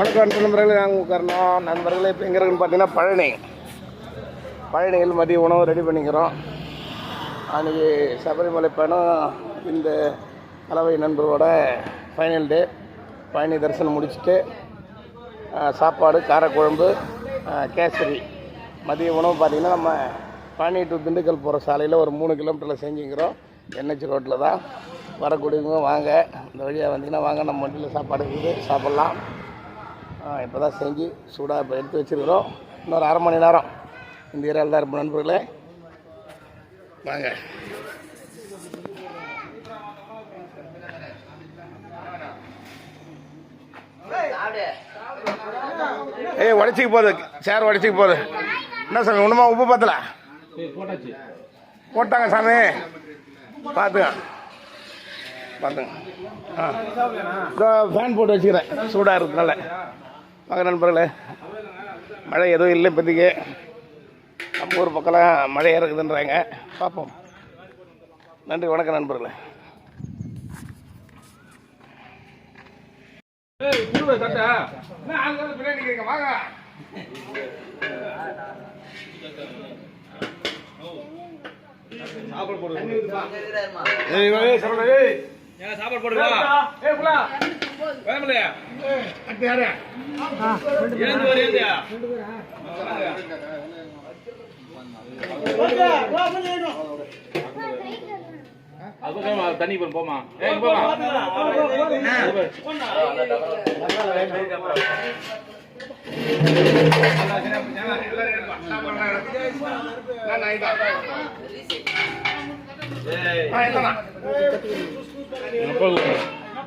வணக்கம் அன்பு நண்பர்களே நாங்கள் உட்காரணும் நண்பர்களே இப்போ எங்கே இருக்குன்னு பார்த்தீங்கன்னா பழனி. பழனியில் மதிய உணவு ரெடி பண்ணிக்கிறோம். அன்றைக்கி சபரிமலை பயணம் இந்த கலவை நண்பரோட ஃபைனல் டே பழனி தரிசனம் முடிச்சுட்டு சாப்பாடு காரக்குழம்பு கேசரி. மதிய உணவு பார்த்திங்கன்னா நம்ம பழனி டு திண்டுக்கல் போகிற சாலையில் ஒரு மூணு கிலோமீட்டரில் செஞ்சுக்கிறோம். என்ஹெச் ரோட்டில் தான். வரக்கூடியவங்க வாங்க. இந்த வழியாக வந்தீங்கன்னா வாங்க. நம்ம வண்டியில் சாப்பாடு இருக்குது சாப்பிட்லாம். இப்போ தான் செஞ்சு சூடாக இப்போ எடுத்து வச்சுருக்கிறோம். இன்னொரு அரை மணி நேரம். இந்த இரவு தான் இருப்போம் நண்பர்களே. வாங்க. ஏய் உடச்சிக்கு போகுது. சேர் உடச்சிக்கு போகுது. என்ன சாமி ஒன்றுமா உப்பு பத்தல? போட்டாங்க சாமி. பார்த்துங்க பார்த்துங்க ஆ. இதோ ஃபேன் போட்டு வச்சுக்கிறேன். சூடாக இருக்கிறதுனால. வாங்க நண்பர்களே. மழை எதுவும் இல்லை இப்போதைக்கு. நம்ம ஊர் பக்கம்லாம் மழை இருக்குதுன்றாங்க பார்ப்போம். நன்றி வணக்கம் நண்பர்களே. சாப்பாடு போடு. ஏய் ஏய் சரவணா ஏய். ஏன் சாப்பாடு போடுவா. யாரு ஏந்து வர ஏந்தியா அது தண்ணி போமா. ஏய் போமா.